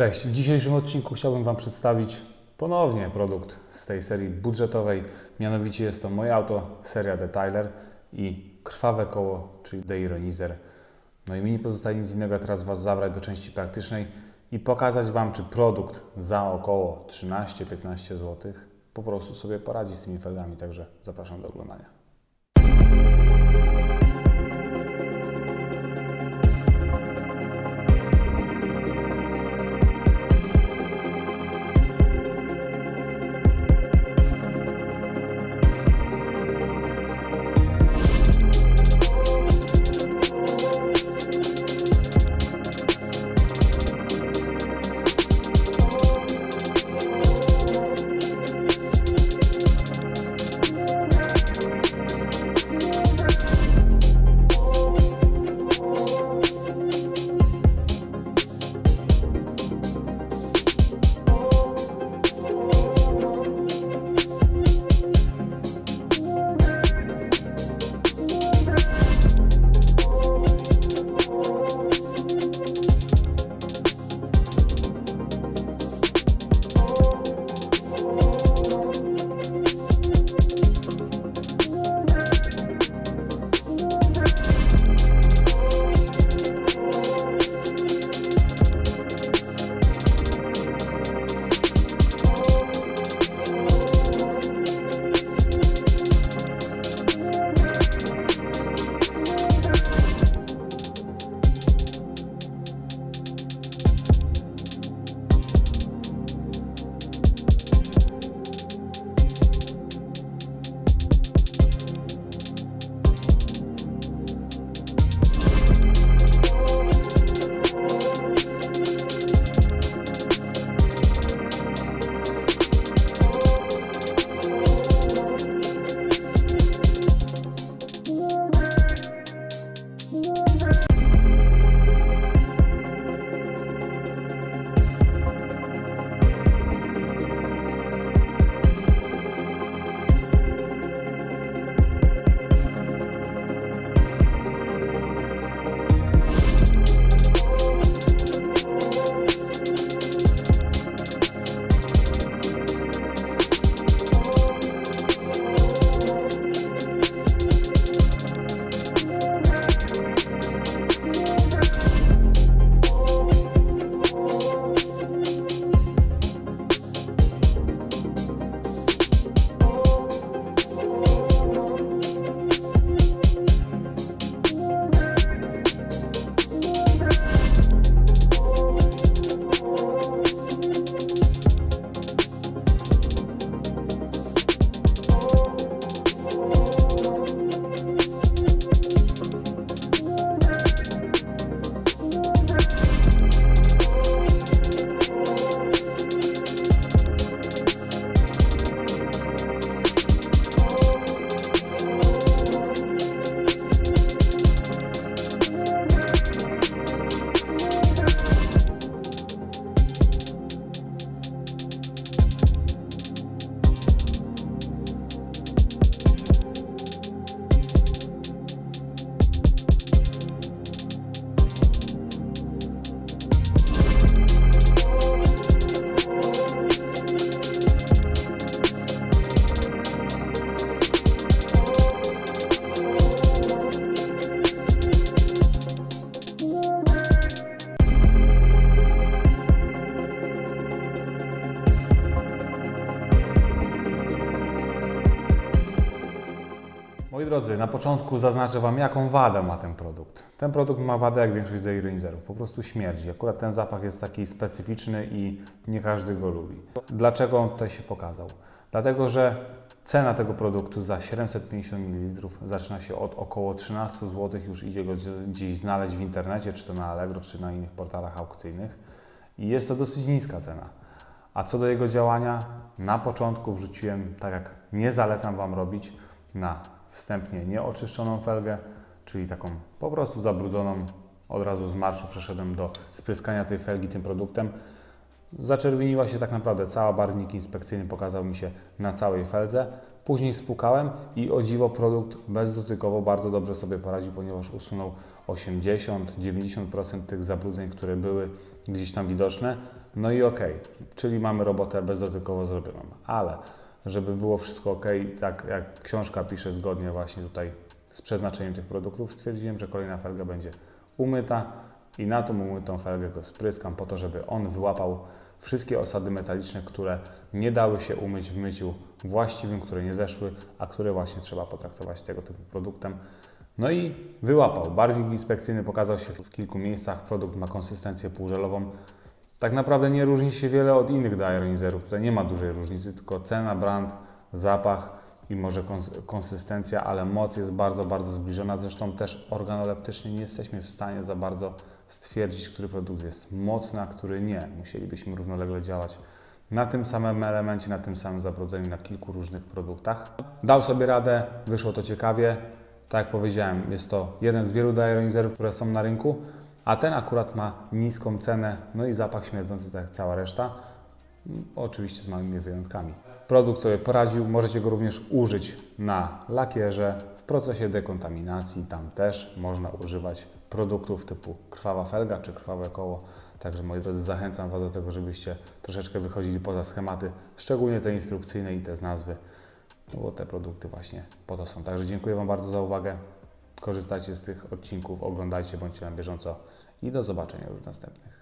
Cześć, w dzisiejszym odcinku chciałbym Wam przedstawić ponownie produkt z tej serii budżetowej. Mianowicie jest to moje auto, seria Detailer i krwawe koło, czyli Deironizer. No i mi nie pozostaje nic innego, teraz Was zabrać do części praktycznej i pokazać Wam, czy produkt za około 13-15 zł po prostu sobie poradzi z tymi felgami. Także zapraszam do oglądania. Drodzy, na początku zaznaczę Wam, jaką wadę ma ten produkt. Ten produkt ma wadę jak większość deionizerów, po prostu śmierdzi. Akurat ten zapach jest taki specyficzny i nie każdy go lubi. Dlaczego on tutaj się pokazał? Dlatego, że cena tego produktu za 750 ml zaczyna się od około 13 zł, już idzie go gdzieś znaleźć w internecie, czy to na Allegro, czy na innych portalach aukcyjnych. I jest to dosyć niska cena. A co do jego działania, na początku wrzuciłem, tak jak nie zalecam Wam robić, na wstępnie nieoczyszczoną felgę, czyli taką po prostu zabrudzoną. Od razu z marszu przeszedłem do spryskania tej felgi tym produktem. Zaczerwieniła się tak naprawdę cała, barwnik inspekcyjny pokazał mi się na całej feldze. Później spłukałem i o dziwo produkt bezdotykowo bardzo dobrze sobie poradził, ponieważ usunął 80-90% tych zabrudzeń, które były gdzieś tam widoczne. No i okej, czyli mamy robotę bezdotykowo zrobioną, ale żeby było wszystko ok, tak jak książka pisze zgodnie właśnie tutaj z przeznaczeniem tych produktów, stwierdziłem, że kolejna felga będzie umyta i na tą umytą felgę go spryskam po to, żeby on wyłapał wszystkie osady metaliczne, które nie dały się umyć w myciu właściwym, które nie zeszły, a które właśnie trzeba potraktować tego typu produktem. No i wyłapał. Bardziej inspekcyjny pokazał się w kilku miejscach. Produkt ma konsystencję półżelową. Tak naprawdę nie różni się wiele od innych diaronizerów. Tutaj nie ma dużej różnicy, tylko cena, brand, zapach i może kons- konsystencja, ale moc jest bardzo, bardzo zbliżona. Zresztą też organoleptycznie nie jesteśmy w stanie za bardzo stwierdzić, który produkt jest mocny, a który nie. Musielibyśmy równolegle działać na tym samym elemencie, na tym samym zabrodzeniu, na kilku różnych produktach. Dał sobie radę, wyszło to ciekawie. Tak jak powiedziałem, jest to jeden z wielu diaronizerów, które są na rynku, a ten akurat ma niską cenę, no i zapach śmierdzący tak jak cała reszta. Mm, Oczywiście z małymi wyjątkami. Produkt sobie poradził, możecie go również użyć na lakierze, w procesie dekontaminacji. Tam też można używać produktów typu krwawa felga czy krwawe koło. Także moi drodzy, zachęcam Was do tego, żebyście troszeczkę wychodzili poza schematy, szczególnie te instrukcyjne i te z nazwy, no bo te produkty właśnie po to są. Także dziękuję Wam bardzo za uwagę. Korzystajcie z tych odcinków, oglądajcie, bądźcie na bieżąco i do zobaczenia w następnych.